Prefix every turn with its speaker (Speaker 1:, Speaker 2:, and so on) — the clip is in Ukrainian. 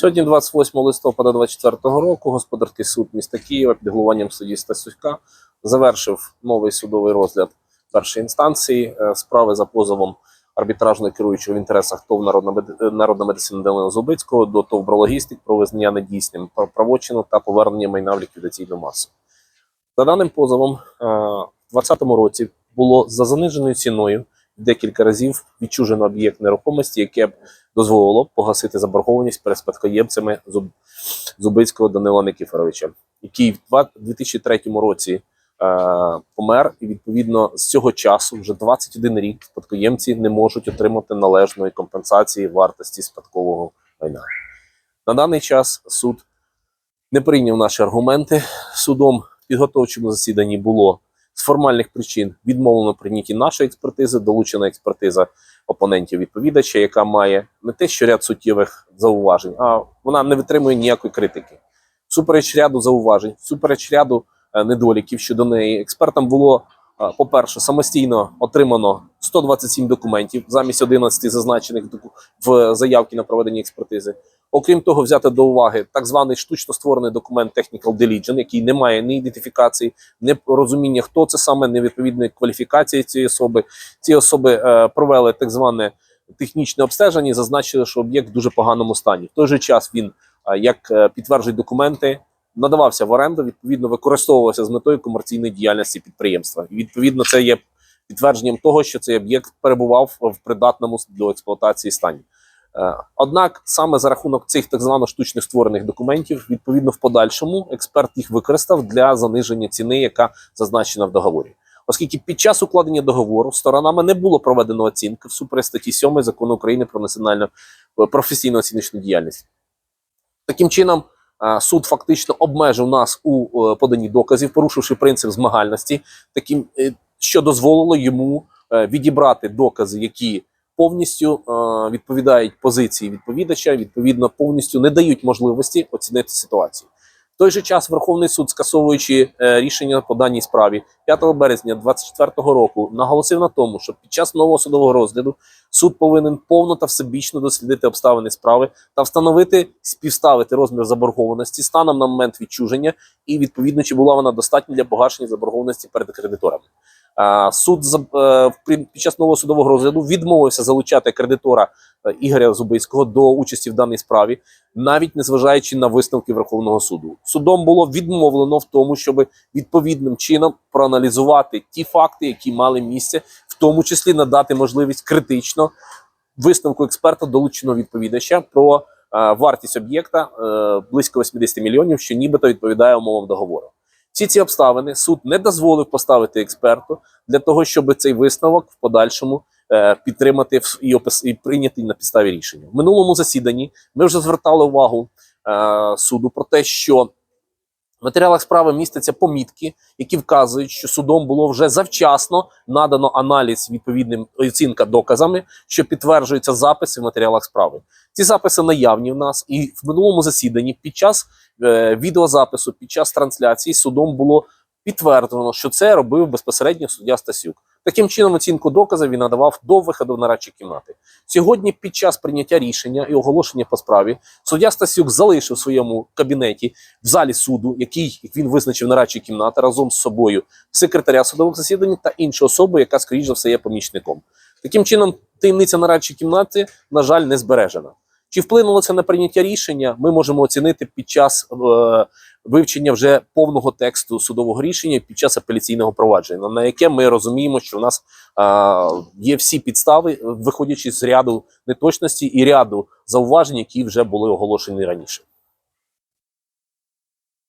Speaker 1: Сьогодні, 28 листопада 2024 року, господарський суд міста Києва під головуванням судді Стасюка завершив новий судовий розгляд першої інстанції е, справи за позовом арбітражно керуючого в інтересах ТОВ Народна, Народна медицина Данила Зубицького до ТОВ «Брологістик» про визнання недійсним правочину та повернення майна в ліквідаційну масу. За даним позовом, е, в 2020 році було за заниженою ціною декілька разів відчужено об'єкт нерухомості, яке б дозволило погасити заборгованість перед спадкоємцями Зуб- Зубицького Данила Никифоровича, який в два- 2003 році е, помер, і відповідно з цього часу вже 21 рік спадкоємці не можуть отримати належної компенсації вартості спадкового майна. На даний час суд не прийняв наші аргументи. Судом в підготовчому засіданні було з формальних причин відмовлено прийняті нашої експертизи, долучена експертиза опонентів відповідача, яка має не те, що ряд суттєвих зауважень, а вона не витримує ніякої критики. Супереч ряду зауважень, супереч ряду е, недоліків щодо неї, експертам було, е, по-перше, самостійно отримано 127 документів замість 11 зазначених в заявці на проведення експертизи. Окрім того, взяти до уваги так званий штучно створений документ Technical Diligence, який не має ні ідентифікації, ні розуміння, хто це саме, ні відповідної кваліфікації цієї особи. Ці особи е, провели так зване технічне обстеження і зазначили, що об'єкт в дуже поганому стані. В той же час він, е, як е, підтверджують документи, надавався в оренду, відповідно використовувався з метою комерційної діяльності підприємства. І відповідно це є підтвердженням того, що цей об'єкт перебував в придатному до експлуатації стані. Е, Однак саме за рахунок цих так звано штучних створених документів, відповідно, в подальшому експерт їх використав для заниження ціни, яка зазначена в договорі. Оскільки під час укладення договору сторонами не було проведено оцінки всупереч статті 7 закону України про національну е, професійну оціночну діяльність. Таким чином, е, суд фактично обмежив нас у поданні доказів, порушивши принцип змагальності, таким, що дозволило йому відібрати докази, які повністю е, відповідають позиції відповідача, відповідно, повністю не дають можливості оцінити ситуацію. В той же час Верховний суд, скасовуючи е, рішення по даній справі 5 березня 2024 року, наголосив на тому, що під час нового судового розгляду суд повинен повно та всебічно дослідити обставини справи та встановити співставити розмір заборгованості станом на момент відчуження, і відповідно чи була вона достатня для погашення заборгованості перед кредиторами. Суд е, під час нового судового розгляду відмовився залучати кредитора е, Ігоря Зубицького до участі в даній справі, навіть незважаючи на висновки Верховного суду. Судом було відмовлено в тому, щоб відповідним чином проаналізувати ті факти, які мали місце, в тому числі надати можливість критично висновку експерта долученого відповідача про е, вартість об'єкта близько 80 мільйонів, що нібито відповідає умовам договору. Всі ці обставини суд не дозволив поставити експерту для того, щоб цей висновок в подальшому е, підтримати і, опис, і прийняти на підставі рішення. В минулому засіданні ми вже звертали увагу е, суду про те, що в матеріалах справи містяться помітки, які вказують, що судом було вже завчасно надано аналіз відповідним оцінка доказами, що підтверджуються записи в матеріалах справи. Ці записи наявні в нас, і в минулому засіданні під час е, відеозапису, під час трансляції судом було підтверджено, що це робив безпосередньо суддя Стасюк. Таким чином, оцінку доказів він надавав до виходу в нарадчі кімнати. Сьогодні, під час прийняття рішення і оголошення по справі, суддя Стасюк залишив в своєму кабінеті в залі суду, який як він визначив нарадчі кімнати разом з собою секретаря судових засідань та іншу особу, яка, скоріш за все, є помічником. Таким чином, таємниця нарадчої кімнати, на жаль, не збережена. Чи вплинуло це на прийняття рішення? Ми можемо оцінити під час е, вивчення вже повного тексту судового рішення під час апеляційного провадження, на яке ми розуміємо, що в нас е, є всі підстави, виходячи з ряду неточності і ряду зауважень, які вже були оголошені раніше.